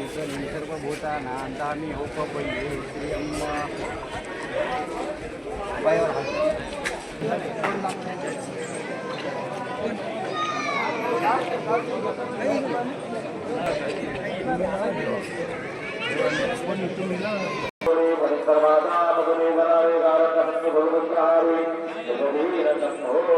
निसर्गभूतानान्तानि उपपये श्रियं सर्वादा भगवे वरावे गारकस्य भगवन्तारे भगवीरसम्भो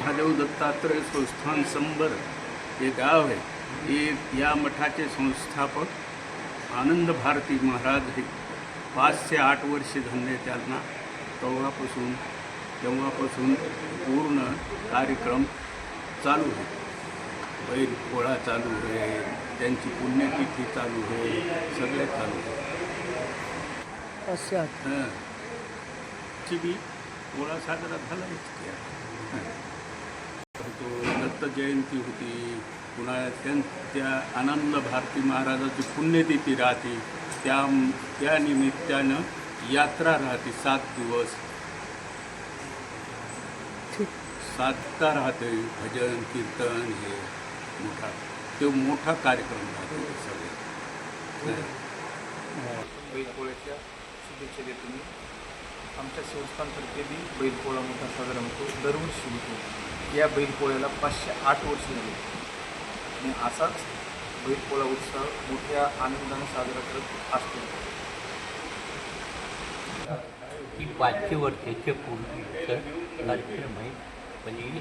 महादेव दत्तात्रय संस्थान संबर हे गाव आहे. हे या मठाचे संस्थापक आनंद भारती महाराज हे. पाच ते आठ वर्षे धंदे त्यांना. तेव्हापासून तेव्हापासून पूर्ण कार्यक्रम चालू आहे. बैल पोळा चालू आहे त्यांची पुण्यतिथी चालू आहे सगळे चालू आहे. अच्छा हं. ची बी पोळा साजरा. हं. तर तो दत्त जयंती होती. पुन्हा त्यां त्या आनंद भारती महाराजाची पुण्यतिथी राहते. त्या त्या निमित्तानं यात्रा राहते सात दिवस. साधता राहते भजन कीर्तन हे मोठा तो मोठा कार्यक्रम राहतो सगळे. हं. शुभेच्छा देतो मी. आमच्या संस्थांतर्फे बी बैलपोळा मोठा साजरा होतो. दरवर्षी होतो. या बैलपोळ्याला पाचशे आठ वर्ष झाले. आणि असाच बैलपोळा उत्सव मोठ्या आनंदाने साजरा करत असतो. ही पाचशे वर्षाच्या पूर्वीचा कार्यक्रम आहे. म्हणजे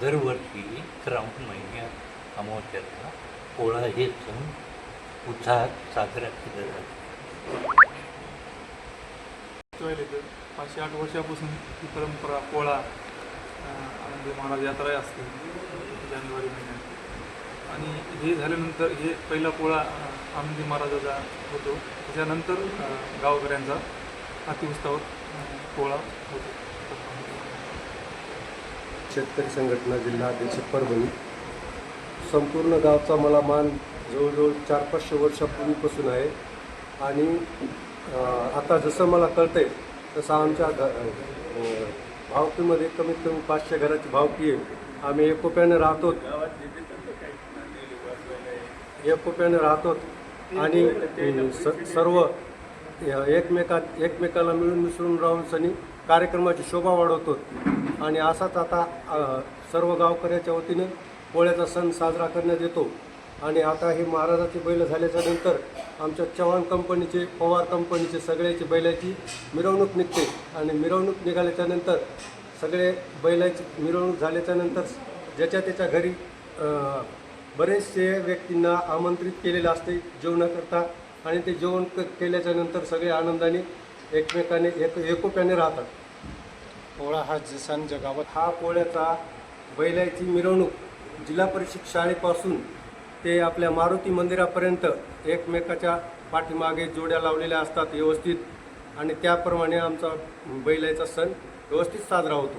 दरवर्षी श्रावण महिन्यात अमावस्याचा पोळा हे सण उत्साहात साजरा केला जातो. तर पाचशे आठ वर्षापासून ही परंपरा पोळा अं, आनंद महाराज यात्रा असते जानेवारी महिन्यात. आणि हे झाल्यानंतर हे पहिला पोळा आनंदी महाराजाचा होतो. त्याच्यानंतर गावकऱ्यांचा अतिउत्साहावर पोळा होतो. शेतकरी संघटना जिल्हा अध्यक्ष परभणी. संपूर्ण गावचा मला मान जवळजवळ चार पाचशे वर्षापूर्वीपासून आहे. आणि आता जसं मला कळतंय तसं आमच्या घ भावकीमध्ये कमीत कमी पाचशे घराची भावकी आहे. आम्ही एकोप्याने राहतो. एकोप्याने राहतो. आणि स- सर्व एकमेका एकमेकाला मिळून मिसळून राहून सनी कार्यक्रमाची शोभा वाढवतो. आणि असाच आता सर्व गावकऱ्याच्या वतीने पोळ्याचा सण साजरा करण्यात येतो. आणि आता हे महाराजाचे बैल झाल्याच्यानंतर आमच्या चव्हाण कंपनीचे पवार कंपनीचे सगळ्याची बैलाची मिरवणूक निघते. आणि मिरवणूक निघाल्याच्या नंतर सगळे बैलाची मिरवणूक झाल्याच्यानंतर ज्याच्या त्याच्या घरी बरेचसे व्यक्तींना आमंत्रित केलेलं असते जेवणाकरता. आणि ते जेवण क केल्याच्यानंतर सगळे आनंदाने एकमेकाने एक एकोप्याने राहतात. पोळा हा ज- सण जगावत हा पोळ्याचा बैलाची मिरवणूक जिल्हा परिषद शाळेपासून ते आपल्या मारुती मंदिरापर्यंत एकमेकाच्या पाठीमागे जोड्या लावलेल्या असतात व्यवस्थित. आणि त्याप्रमाणे आमचा बैलाचा सण व्यवस्थित साजरा होतो.